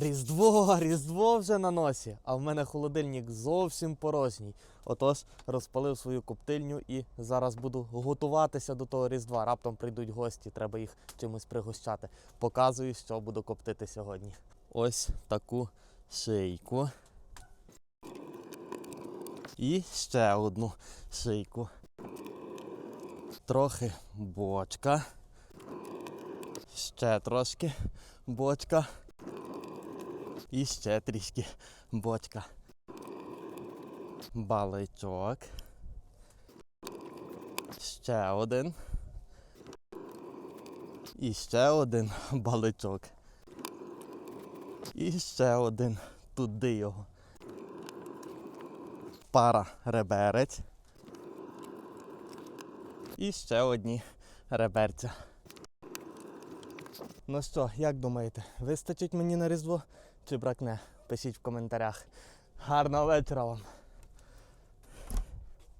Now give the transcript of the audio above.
Різдво, Різдво вже на носі, а в мене холодильник зовсім порожній. Отож, розпалив свою коптильню і зараз буду готуватися до того Різдва. Раптом прийдуть гості, треба їх чимось пригощати. Показую, що буду коптити сьогодні. Ось таку шийку. І ще одну шийку. Трохи бочка. Ще трошки бочка. І ще трішки бочка. Баличок. Ще один. І ще один баличок. І ще один туди його. Пара реберець. І ще одні реберця. Ну що, як думаєте, вистачить мені на різдво чи бракне? Пишіть в коментарях. Гарного вечора вам!